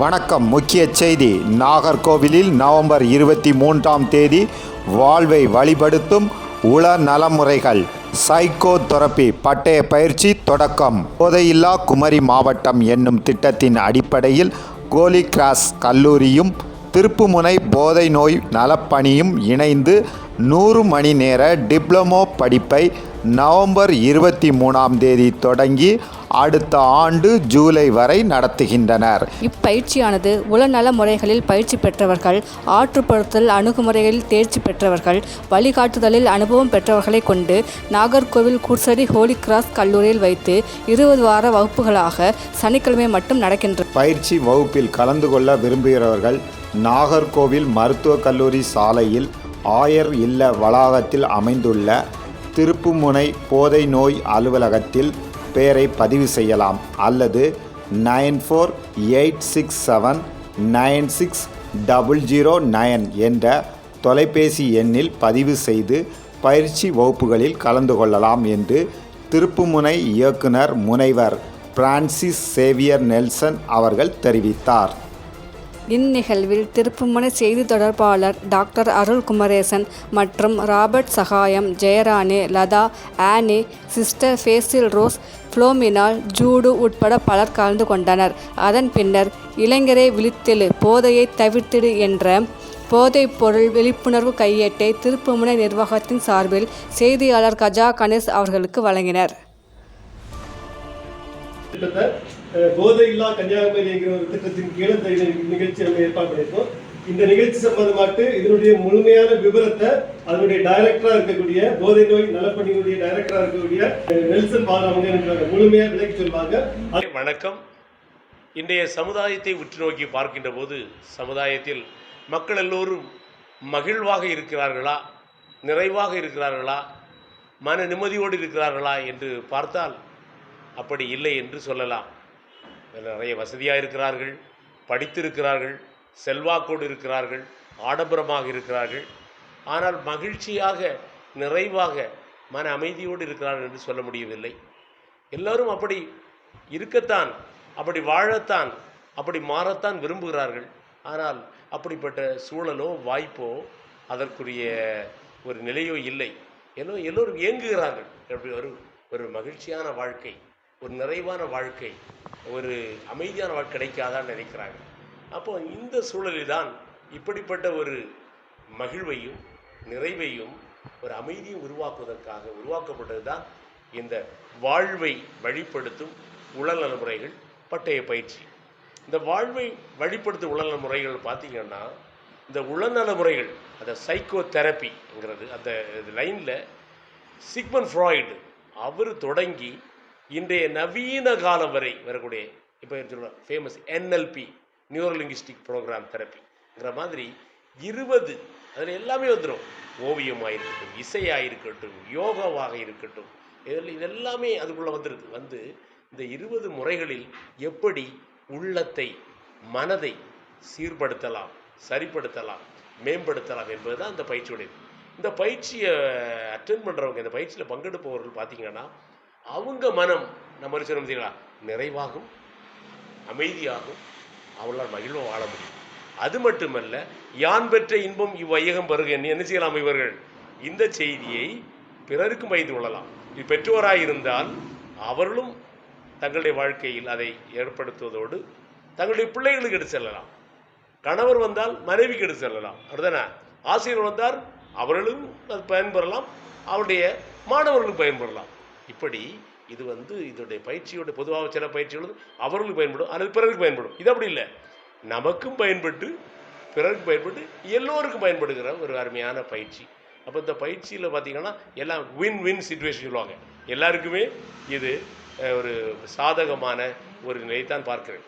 வணக்கம். முக்கிய செய்தி. நாகர்கோவிலில் நவம்பர் இருபத்தி மூன்றாம் தேதி வாழ்வை வழிபடுத்தும் உள நலமுறைகள் சைக்கோ தெரப்பி பட்டய பயிற்சி தொடக்கம். போதையில்லா குமரி மாவட்டம் என்னும் திட்டத்தின் அடிப்படையில் கோலி கிராஸ் கல்லூரியும் திருப்புமுனை போதை நோய் நலப்பணியும் இணைந்து நூறு மணி நேர டிப்ளமோ படிப்பை நவம்பர் இருபத்தி மூணாம் தேதி தொடங்கி அடுத்த ஆண்டு ஜூலை வரை நடத்துகின்றனர். இப்பயிற்சியானது உளநல முறைகளில் பயிற்சி பெற்றவர்கள் ஆற்றுப்படுத்தல் அணுகுமுறைகளில் தேர்ச்சி பெற்றவர்கள் வழிகாட்டுதலில் அனுபவம் பெற்றவர்களை கொண்டு நாகர்கோவில் கூர்சடி ஹோலி கிராஸ் கல்லூரியில் வைத்து இருபது வார வகுப்புகளாக சனிக்கிழமை மட்டும் நடக்கின்றன பயிற்சி வகுப்பில் கலந்து கொள்ள விரும்புகிறவர்கள் நாகர்கோவில் மருத்துவக் கல்லூரி சாலையில் ஆயர் இல்ல வளாகத்தில் அமைந்துள்ள திருப்புமுனை போதை நோய் அலுவலகத்தில் பெயரை பதிவு செய்யலாம் அல்லது nine four eight six seven nine six double zero nine என்ற தொலைபேசி எண்ணில் பதிவு செய்து பயிற்சி வகுப்புகளில் கலந்து கொள்ளலாம் என்று திருப்புமுனை இயக்குனர் முனைவர் பிரான்சிஸ் சேவியர் நெல்சன் அவர்கள் தெரிவித்தார். இந்நிகழ்வில் திருப்புமுனை செய்தி தொடர்பாளர் டாக்டர் அருள் குமரேசன் மற்றும் Robert Sahayam Jayarani Latha Annie sister Basil Rose ஃப்ளோமினால் Jude உட்பட பலர் கலந்து கொண்டனர். அதன் பின்னர் இளைஞரை விழித்தெழு போதையை தவிர்த்திடு என்ற போதைப் பொருள் விழிப்புணர்வு கையேட்டை திருப்புமுனை நிர்வாகத்தின் சார்பில் செய்தியாளர் கஜா கணேஷ் அவர்களுக்கு வழங்கினர். போதையில்லா போதை இல்லா கன்னியாகுமரி என்கிற ஒரு திட்டத்தின் கீழே இந்த நிகழ்ச்சி நம்ம ஏற்பாடு பண்ணியிருக்கோம். இந்த நிகழ்ச்சி சம்பந்தமாட்டு இதனுடைய முழுமையான விவரத்தை அதனுடைய டைரக்டரா இருக்கக்கூடிய போதை நோய் நலப்பணிகளுடைய டைரக்டரா இருக்கக்கூடிய நெல்சன் பால் அவங்க எனக்கு முழுமையா விளக்கி சொல்வாங்க வணக்கம். இன்றைய சமுதாயத்தை உற்று நோக்கி பார்க்கின்ற போது சமுதாயத்தில் மக்கள் எல்லோரும் மகிழ்வாக இருக்கிறார்களா? நிறைவாக இருக்கிறார்களா? மன நிம்மதியோடு இருக்கிறார்களா என்று பார்த்தால் அப்படி இல்லை என்று சொல்லலாம். நிறைய வசதியாக இருக்கிறார்கள் படித்திருக்கிறார்கள் செல்வாக்கோடு இருக்கிறார்கள் ஆடம்பரமாக இருக்கிறார்கள். ஆனால் மகிழ்ச்சியாக நிறைவாக மன அமைதியோடு இருக்கிறார்கள் என்று சொல்ல முடியவில்லை. எல்லோரும் அப்படி இருக்கத்தான் அப்படி வாழத்தான் அப்படி மாறத்தான் விரும்புகிறார்கள். ஆனால் அப்படிப்பட்ட சூழலோ வாய்ப்போ அதற்குரிய ஒரு நிலையோ இல்லை. எல்லோ எல்லோரும் இயங்குகிறார்கள் அப்படி ஒரு ஒரு மகிழ்ச்சியான வாழ்க்கை ஒரு நிறைவான வாழ்க்கை. ஒரு அமைதியான வாழ்க்கை கிடைக்காதான்னு நினைக்கிறாங்க. அப்போ இந்த சூழலில் தான் இப்படிப்பட்ட ஒரு மகிழ்வையும் நிறைவையும் ஒரு அமைதியும் உருவாக்குவதற்காக உருவாக்கப்பட்டது தான் இந்த வாழ்வை வழிப்படுத்தும் உடல்நல முறைகள் பட்டய பயிற்சி. இந்த வாழ்வை வழிப்படுத்தும் உடல்நல நலமுறைகள் பார்த்தீங்கன்னா இந்த உடல்நல முறைகள் அந்த சைக்கோ தெரப்பிங்கிறது அந்த லைனில் சிக்மன் ஃப்ராய்டு அவர் தொடங்கி இன்றைய நவீன காலம் வரை வரக்கூடிய இப்போ சொல்லுவாங்க ஃபேமஸ் என்எல்பி நியூரோலிங்கிஸ்டிக் ப்ரோக்ராம் தெரப்பிங்கிற மாதிரி இருபது அதில் எல்லாமே வந்துடும் ஓவியமாக இருக்கட்டும் இசையாக இருக்கட்டும் யோகாவாக இருக்கட்டும் இதில் இதெல்லாமே அதுக்குள்ளே வந்துருக்கு. வந்து இந்த இருபது முறைகளில் எப்படி உள்ளத்தை மனதை சீர்படுத்தலாம் சரிப்படுத்தலாம் மேம்படுத்தலாம் என்பது தான் இந்த பயிற்சியுடையது. இந்த பயிற்சியை அட்டென்ட் பண்ணுறவங்க இந்த பயிற்சியில் பங்கெடுப்பவர்கள் பார்த்தீங்கன்னா அவங்க மனம் நம்ம சொன்ன பார்த்தீங்களா நிறைவாகும் அமைதியாகும் அவர்களால் மகிழ்வு வாழ முடியும். அது மட்டுமல்ல யான் பெற்ற இன்பம் இவ்வையகம் பெருக என்ன செய்யலாம் இவர்கள்? இந்த செய்தியை பிறருக்கும் பகிர்ந்து கொள்ளலாம். இது பெற்றோராக இருந்தால் அவர்களும் தங்களுடைய வாழ்க்கையில் அதை ஏற்படுத்துவதோடு தங்களுடைய பிள்ளைகளுக்கு எடுத்து செல்லலாம். கணவர் வந்தால் மனைவிக்கு எடுத்து செல்லலாம். அப்படிதானே ஆசிரியர் வந்தால் அவர்களும் அது பயன்பெறலாம். அவருடைய மாணவர்களுக்கு பயன்பெறலாம். இப்படி இது வந்து இதோடைய பயிற்சியோட பொதுவாக சில பயிற்சிகள் அவர்களுக்கு பயன்படும் அல்லது பிறருக்கு பயன்படும். இது அப்படி இல்லை. நமக்கும் பயன்பட்டு பிறருக்கு பயன்பட்டு எல்லோருக்கும் பயன்படுகிற ஒரு அருமையான பயிற்சி. அப்போ இந்த பயிற்சியில் பார்த்தீங்கன்னா எல்லாம் வின் வின் சுச்சுவேஷன் சொல்லுவாங்க. எல்லாருக்குமே இது ஒரு சாதகமான ஒரு நிலைத்தான் பார்க்கிறேன்.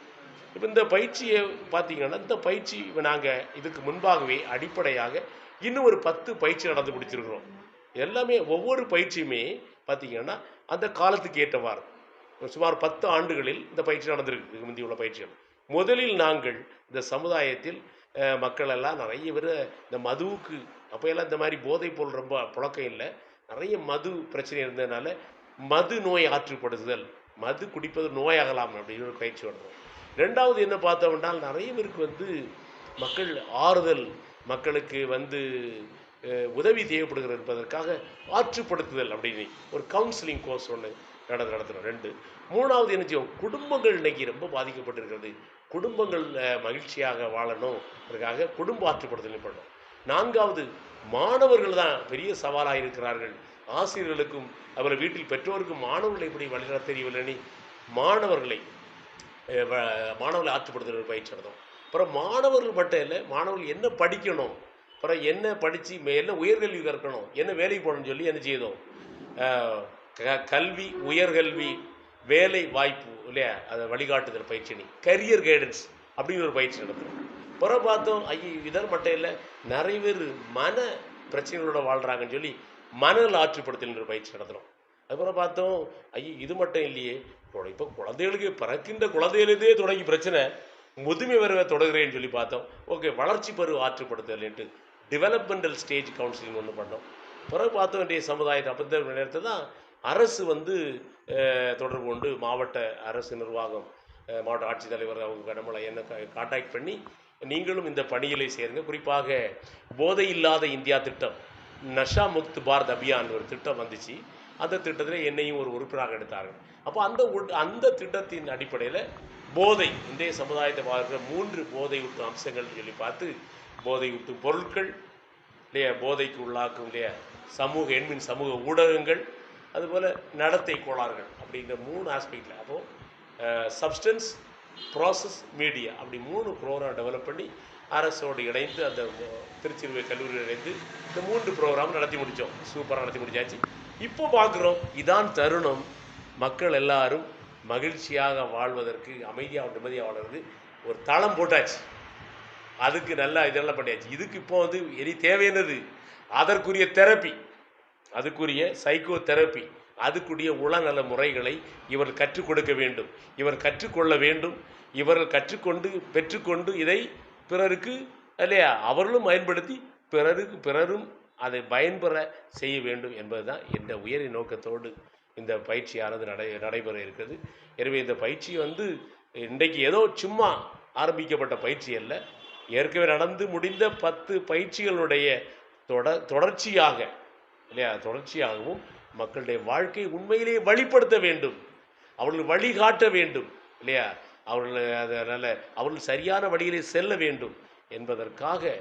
இப்போ இந்த பயிற்சியை பார்த்தீங்கன்னா இந்த பயிற்சி நாங்கள் இதுக்கு முன்பாகவே அடிப்படையாக இன்னும் ஒரு பத்து பயிற்சி நடந்து முடிச்சிருக்கிறோம். எல்லாமே ஒவ்வொரு பயிற்சியுமே பார்த்தீங்கன்னா அந்த காலத்துக்கு ஏற்றவாறு சுமார் பத்து ஆண்டுகளில் இந்த பயிற்சி நடந்திருக்கு இதுக்கு உள்ள பயிற்சிகள். முதலில் நாங்கள் இந்த சமுதாயத்தில் மக்கள் எல்லாம் நிறைய பேர் இந்த மதுவுக்கு அப்போ எல்லாம் இந்த மாதிரி போதை பொருள் ரொம்ப புழக்கம் இல்லை. நிறைய மது பிரச்சனை இருந்ததுனால மது நோய் ஆற்றுப்படுத்துதல் மது குடிப்பது நோயாகலாம் அப்படின்னு ஒரு பயிற்சி நடத்தும் ரெண்டாவது என்ன பார்த்தோம்னால் நிறைய பேருக்கு வந்து மக்கள் ஆறுதல் மக்களுக்கு வந்து உதவி தேவைப்படுகிறது என்பதற்காக ஆற்றுப்படுத்துதல் அப்படின்னு ஒரு கவுன்சிலிங் கோர்ஸ் ஒன்று நட நடத்துகிறோம் ரெண்டு மூணாவது என்ன செய்யும்? குடும்பங்கள் இன்னைக்கு ரொம்ப பாதிக்கப்பட்டிருக்கிறது. குடும்பங்கள் மகிழ்ச்சியாக வாழணும். அதுக்காக குடும்ப ஆற்றுப்படுத்தல் பண்ணணும். நான்காவது மாணவர்கள் தான் பெரிய சவாலாக இருக்கிறார்கள். ஆசிரியர்களுக்கும் அவர் வீட்டில் பெற்றோருக்கும் மாணவர்களை எப்படி வழிநடத்த தெரியவில்லைன்னு மாணவர்களை வ- மாணவர்களை ஆற்றுப்படுத்துகிற பயிற்சி நடத்தும் அப்புறம் மாணவர்கள் மட்டும் இல்லை மாணவர்கள் என்ன படிக்கணும்? அப்புறம் என்ன படித்து என்ன உயர்கல்வி கற்கணும்? என்ன வேலைக்கு போகணும்னு சொல்லி என்ன செய்தோம்? க- கல்வி உயர்கல்வி வேலை வாய்ப்பு இல்லையா? அதை வழிகாட்டுதல் பயிற்சி நீ கரியர் கைடன்ஸ் அப்படின்னு ஒரு பயிற்சி நடத்துகிறோம் அப்புறம் பார்த்தோம் ஐயோ இதர் மட்டும் இல்லை நிறைய பேர் மன பிரச்சனைகளோட வாழ்கிறாங்கன்னு சொல்லி மனநல ஆற்றுப்படுத்தல் ஒரு பயிற்சி நடத்துகிறோம் அதுக்கப்புறம் பார்த்தோம் ஐயோ இது மட்டும் இல்லையே இப்போ குழந்தைகளுக்கு பிறக்கின்ற குழந்தைகளுதே தொடங்கி பிரச்சனை முதுமை வர தொடங்குறேன்னு சொல்லி பார்த்தோம். ஓகே வளர்ச்சி பருவ ஆற்றுப்படுத்தல்ன்ட்டு டெவலப்மெண்டல் ஸ்டேஜ் கவுன்சிலிங் ஒன்று பண்ணோம். பிறகு பார்த்தோம் வேண்டிய சமுதாயத்தை அப்போ நேரத்தில் தான் அரசு வந்து தொடர்பு கொண்டு மாவட்ட அரசு நிர்வாகம் மாவட்ட ஆட்சித்தலைவர் அவங்க கடமலை என்ன காண்டாக்ட் பண்ணி நீங்களும் இந்த பணியிலே சேருங்க. குறிப்பாக போதை இல்லாத இந்தியா திட்டம் நஷா முக்த் பாரத் அபியான் ஒரு திட்டம் வந்துச்சு. அந்த திட்டத்தில் என்னையும் ஒரு உறுப்பினராக எடுத்தார்கள். அப்போ அந்த உட்- அந்த திட்டத்தின் அடிப்படையில் போதை இந்திய சமுதாயத்தை பார்க்குற மூன்று போதை ஊட்டும் அம்சங்கள்னு சொல்லி பார்த்து போதை உட்டு பொருட்கள் இல்லையா? போதைக்கு உள்ளாக்கும் இல்லையா? சமூக எண்மின் சமூக ஊடகங்கள் அதுபோல் நடத்தை கோளாறுகள் அப்படிங்கிற மூணு ஆஸ்பெக்டில் அப்போது சப்ஸ்டன்ஸ் ப்ராசஸ் மீடியா அப்படி மூணு ப்ரோக்ராம் டெவலப் பண்ணி அரசோடு இணைந்து அந்த திருச்சிறுவை கல்லூரியில் இணைந்து இந்த மூன்று ப்ரோக்ராம் நடத்தி முடித்தோம். சூப்பராக நடத்தி முடிஞ்சாச்சு இப்போ பார்க்குறோம் இதான் தருணம். மக்கள் எல்லாரும் மகிழ்ச்சியாக வாழ்வதற்கு அமைதியாக நிம்மதியாக வாழ்வதற்கு ஒரு தளம் போட்டாச்சு. அதுக்கு நல்லா இதெல்லாம் பண்ணியாச்சு. இதுக்கு இப்போ வந்து இனி தேவையானது அதற்குரிய தெரப்பி. அதுக்குரிய சைக்கோ தெரப்பி அதுக்குரிய உளநல முறைகளை இவர் கற்றுக் கொடுக்க வேண்டும். இவர் கற்றுக்கொள்ள வேண்டும். இவர்கள் கற்றுக்கொண்டு பெற்றுக்கொண்டு இதை பிறருக்கு இல்லையா? அவர்களும் பயன்படுத்தி பிறருக்கு பிறரும் அதை பயன்பெற செய்ய வேண்டும் என்பதுதான் என்ற உயரிய நோக்கத்தோடு இந்த பயிற்சியானது நடை நடைபெற இருக்கிறது. எனவே இந்த பயிற்சி வந்து இன்றைக்கு ஏதோ சும்மா ஆரம்பிக்கப்பட்ட பயிற்சி அல்ல. ஏற்கனவே நடந்து முடிந்த பத்து பயிற்சிகளுடைய தொட தொடர்ச்சியாக இல்லையா? தொடர்ச்சியாகவும் மக்களுடைய வாழ்க்கை உண்மையிலேயே வழிப்படுத்த வேண்டும். அவர்கள் வழிகாட்ட வேண்டும் இல்லையா? அவர்கள் அதனால் அவர்கள் சரியான வழியிலே செல்ல வேண்டும் என்பதற்காக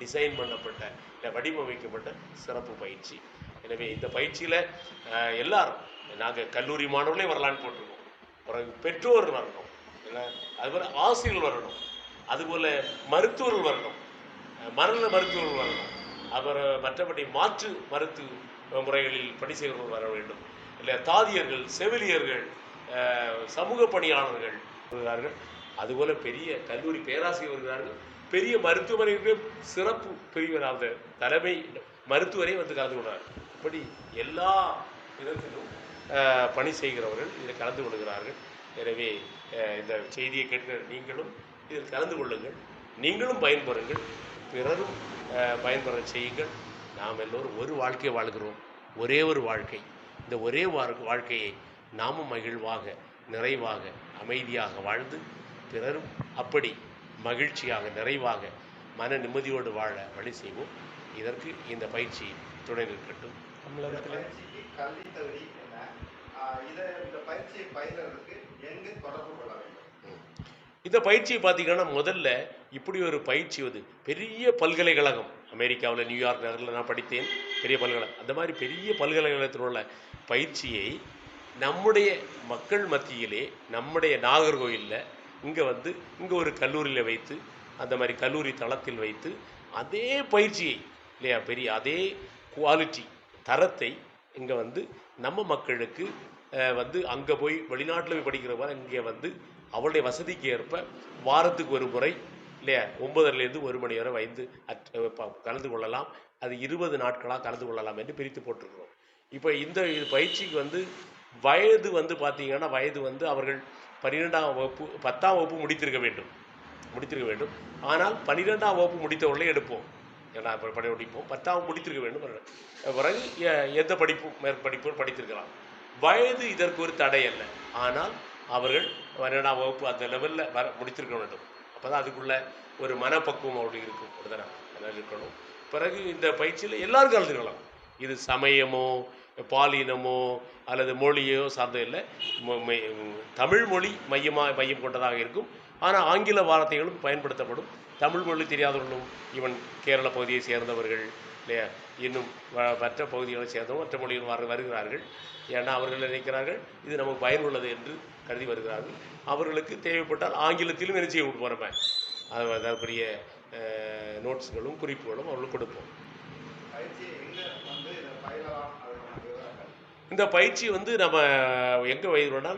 டிசைன் பண்ணப்பட்ட இல்லை வடிவமைக்கப்பட்ட சிறப்பு பயிற்சி. எனவே இந்த பயிற்சியில் எல்லாரும் நாங்கள் கல்லூரி மாணவர்களே வரலான்னு போட்டிருக்கோம். பிறகு பெற்றோர் வரணும் இல்லை? அதுபோல் ஆசிரியர்கள் வரணும். அதுபோல் மருத்துவர்கள் வரணும். மரண மருத்துவர்கள் வரணும். அப்புறம் மற்றபடி மாற்று மருத்துவ முறைகளில் பணி செய்கிறவர்கள் வர வேண்டும். இல்லை தாதியர்கள் செவிலியர்கள் சமூக பணியாளர்கள் வருகிறார்கள். அதுபோல் பெரிய கல்லூரி பேராசிரியர் வருகிறார்கள். பெரிய மருத்துவமனைகளிலும் சிறப்பு பிரிவினாவது தலைமை மருத்துவரே வந்து கலந்து கொண்டார் இப்படி எல்லா விதத்திலும் பணி செய்கிறவர்கள் இதில் கலந்து கொள்கிறார்கள். எனவே இந்த செய்தியை கேட்கிற நீங்களும் இதில் கலந்து கொள்ளுங்கள். நீங்களும் பயன்பெறுங்கள். பிறரும் பயன்பெற செய்யுங்கள். நாம் எல்லோரும் ஒரு வாழ்க்கை வாழ்கிறோம். ஒரே ஒரு வாழ்க்கை. இந்த ஒரே வாழ்க்கையை நாமும் மகிழ்வாக நிறைவாக அமைதியாக வாழ்ந்து பிறரும் அப்படி மகிழ்ச்சியாக நிறைவாக மன நிம்மதியோடு வாழ வழி செய்வோம். இதற்கு இந்த பயிற்சி துணை நிற்கட்டும். தமிழகத்தில் கல்வி தகுதி என்ன? இதை இந்த பயிற்சியை பயிலுறதுக்கு எங்கு தொடர்பு கொள்ள வேண்டும்? இந்த பயிற்சியை பார்த்தீங்கன்னா முதல்ல இப்படி ஒரு பயிற்சி வந்து பெரிய பல்கலைக்கழகம். அமெரிக்காவில் நியூயார்க் நகரில் நான் படித்தேன். பெரிய பல்கலைக்கழகம் அந்த மாதிரி பெரிய பல்கலைக்கழகத்தில் உள்ள பயிற்சியை நம்முடைய மக்கள் மத்தியிலே நம்முடைய நாகர்கோயிலில் இங்கே வந்து இங்கே ஒரு கல்லூரியில் வைத்து அந்த மாதிரி கல்லூரி தளத்தில் வைத்து அதே பயிற்சியை இல்லையா பெரிய அதே குவாலிட்டி தரத்தை இங்கே வந்து நம்ம மக்களுக்கு வந்து அங்கே போய் வெளிநாட்டில் போய் படிக்கிற மாதிரி இங்கே வந்து அவளுடைய வசதிக்கு ஏற்ப வாரத்துக்கு ஒரு முறை இல்லையா ஒன்பதுலேருந்து ஒரு மணி வரை வைந்து அட் ப- கலந்து கொள்ளலாம். அது இருபது நாட்களாக கலந்து கொள்ளலாம் என்று பிரித்து போட்டிருக்கிறோம். இப்போ இந்த இது பயிற்சிக்கு வந்து வயது வந்து பார்த்தீங்கன்னா வயது வந்து அவர்கள் பன்னிரெண்டாம் வகுப்பு பத்தாம் வகுப்பு முடித்திருக்க வேண்டும். முடித்திருக்க வேண்டும். ஆனால் பன்னிரெண்டாம் வகுப்பு முடித்தவர்களே எடுப்போம். ஏன்னா இப்போ படி முடிப்போம் பத்தாம் முடித்திருக்க வேண்டும். பிறகு எந்த படிப்பும் மேற்படிப்பும் படித்திருக்கலாம். வயது இதற்கு ஒரு தடை அல்ல. ஆனால் அவர்கள் பன்னெண்டாம் வகுப்பு அந்த லெவலில் வர முடித்திருக்க வேண்டும். அப்போ தான் அதுக்குள்ள ஒரு மனப்பக்குவம் அப்படி இருக்கும். அப்படிதானே அதனால் இருக்கணும். பிறகு இந்த பயிற்சியில் எல்லாரும் கலந்துக்கலாம். இது சமயமோ பாலினமோ அல்லது மொழியோ சார்ந்த இல்லை. மொ- தமிழ் மொழி மையமாக மையம் கொண்டதாக இருக்கும். ஆனால் ஆங்கில வார்த்தைகளும் பயன்படுத்தப்படும். தமிழ் மொழி தெரியாதவர்களும் இவன் கேரள பகுதியை சேர்ந்தவர்கள் இல்லையா? இன்னும் மற்ற பகுதிகளை சேர்ந்தவங்க மற்ற மொழிகள் வர வருகிறார்கள். ஏன்னா அவர்கள் நினைக்கிறார்கள்? இது நமக்கு பயனுள்ளது என்று கருதி வருகிறார்கள். அவர்களுக்கு தேவைப்பட்டால் ஆங்கிலத்திலும் என்ன செய்ய போகிறோமே அது அதற்குரிய நோட்ஸ்களும் குறிப்புகளும் அவர்களுக்கு கொடுப்போம். இந்த பயிற்சி வந்து நம்ம எங்கே வயிறுனா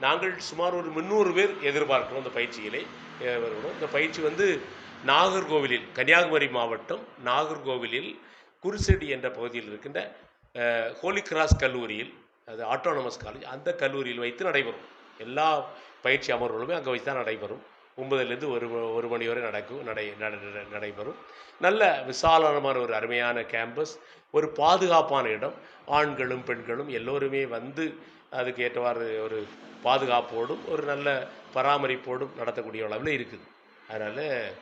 நாங்கள் சுமார் ஒரு முந்நூறு பேர் எதிர்பார்க்கிறோம் இந்த பயிற்சியிலே. அஹ், வருகிறோம். இந்த பயிற்சி வந்து நாகர்கோவிலில் கன்னியாகுமரி மாவட்டம் நாகர்கோவிலில் குருசெடி என்ற பகுதியில் இருக்கின்ற ஹோலி கிராஸ் கல்லூரியில் அது ஆட்டோனமஸ் காலேஜ் அந்த கல்லூரியில் வைத்து நடைபெறும். எல்லா பயிற்சி அமர்வுகளுமே அங்கே வைத்து தான் நடைபெறும். ஒன்பதுலேருந்து ஒரு ஒரு மணி வரை நடக்கும் நடை நட- நடைபெறும். நல்ல விசாலமான ஒரு அருமையான கேம்பஸ் ஒரு பாதுகாப்பான இடம். ஆண்களும் பெண்களும் எல்லோருமே வந்து அதுக்கு ஏற்றவாறு ஒரு பாதுகாப்போடும் ஒரு நல்ல பராமரிப்போடும் நடத்தக்கூடிய அளவில் இருக்குது. அதனால்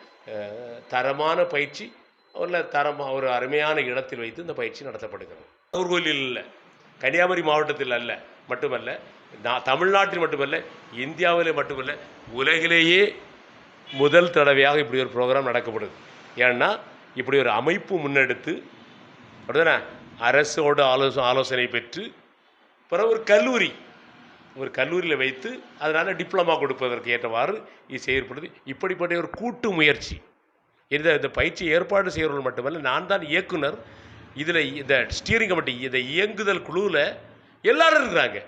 தரமான பயிற்சி உள்ள தரமாக ஒரு அருமையான இடத்தில் வைத்து இந்த பயிற்சி நடத்தப்படுகிறது. நாகர்கோவிலில் இல்லை. கன்னியாகுமரி மாவட்டத்தில் அல்ல மட்டுமல்ல நான் தமிழ்நாட்டில் மட்டுமல்ல இந்தியாவில் மட்டுமல்ல உலகிலேயே முதல் தடவையாக இப்படி ஒரு ப்ரோக்ராம் நடக்கப்படுது. ஏன்னா இப்படி ஒரு அமைப்பு முன்னெடுத்து அப்படிதானே? அரசோட ஆலோசனை ஆலோசனை பெற்று பிறகு ஒரு கல்லூரி ஒரு கல்லூரியில் வைத்து அதனால் டிப்ளமா கொடுப்பதற்கு ஏற்றவாறு இது செயற்படுது. இப்படிப்பட்ட ஒரு கூட்டு முயற்சி. இந்த இந்த பயிற்சி ஏற்பாடு செய்கிறவர்கள் மட்டுமல்ல நான் தான் இயக்குனர். இதில் இந்த ஸ்டீரிங் கமிட்டி இந்த இயங்குதல் குழுவில் எல்லாரும் இருக்கிறாங்க.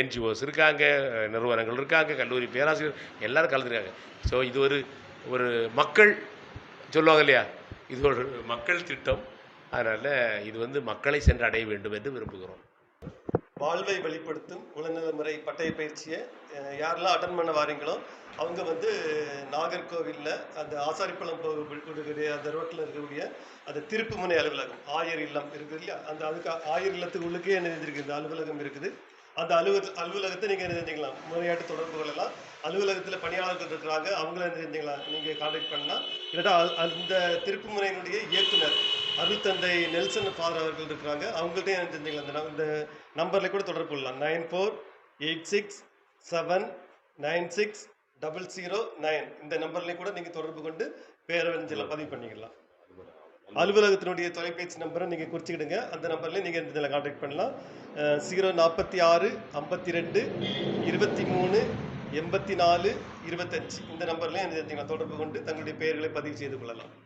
என்ஜிஓஸ் இருக்காங்க நிறுவனங்கள் இருக்காங்க கல்லூரி பேராசிரியர் எல்லாரும் கலந்துருக்காங்க. ஸோ இது ஒரு ஒரு மக்கள் சொல்லுவாங்க இல்லையா? இது ஒரு மக்கள் திட்டம். அதனால் இது வந்து மக்களை சென்று அடைய வேண்டும் என்று விரும்புகிறோம். வாழ்வை வெளிப்படுத்தும் உளநல முறை பட்டய பயிற்சியை யாரெல்லாம் அட்டன் பண்ண வாரீங்களோ அவங்க வந்து நாகர்கோவிலில் அந்த ஆசாரிப்பழம் போகக்கூடிய அந்த ரோட்டில் இருக்கக்கூடிய அந்த திருப்புமுனை அலுவலகம் ஆயர் இல்லம் இருக்குது இல்லையா? அந்த அதுக்கு ஆயர் இல்லத்துக்கு உள்ளுக்கே என்ன செஞ்சிருக்கு இந்த அலுவலகம் இருக்குது. அந்த அலுவல அலுவலகத்தை நீங்கள் என்ன செஞ்சுக்கலாம் முறையாட்டு தொடர்பு கொள்ளலாம் அலுவலகத்தில் பணியாளர்கள் இருக்கிறாங்க அவங்கள என்ன செஞ்சுக்கலாம் நீங்கள் கான்டாக்ட் பண்ணலாம் இல்லாட்டா அந்த திருப்பு திருப்புமுனையினுடைய இயக்குனர் அருள்தந்தை நெல்சன் ஃபாதர் அவர்கள் இருக்கிறாங்க. அவங்கள்ட்ட என்ன செஞ்சுக்கலாம் இந்த நம்- இந்த நம்பரில் கூட தொடர்பு கொள்ளலாம். Nine four eight six seven nine six double zero nine. இந்த நம்பர்லேயும் கூட நீங்கள் தொடர்பு கொண்டு பேரவஞ்சல பதிவு பண்ணிக்கலாம். அலுவலகத்தினுடைய தொலைபேசி நம்பரை நீங்கள் குறிச்சிக்கிடுங்க. அந்த நம்பர்லேயும் நீங்கள் இதில் கான்டாக்ட் பண்ணலாம். ஜீரோ நாற்பத்தி ஆறு ஐம்பத்தி ரெண்டு இருபத்தி மூணு எண்பத்தி நாலு இருபத்தஞ்சு. இந்த நம்பர்லேயும் நீங்கள் தொடர்பு கொண்டு தங்களுடைய பெயர்களை பதிவு செய்து கொள்ளலாம்.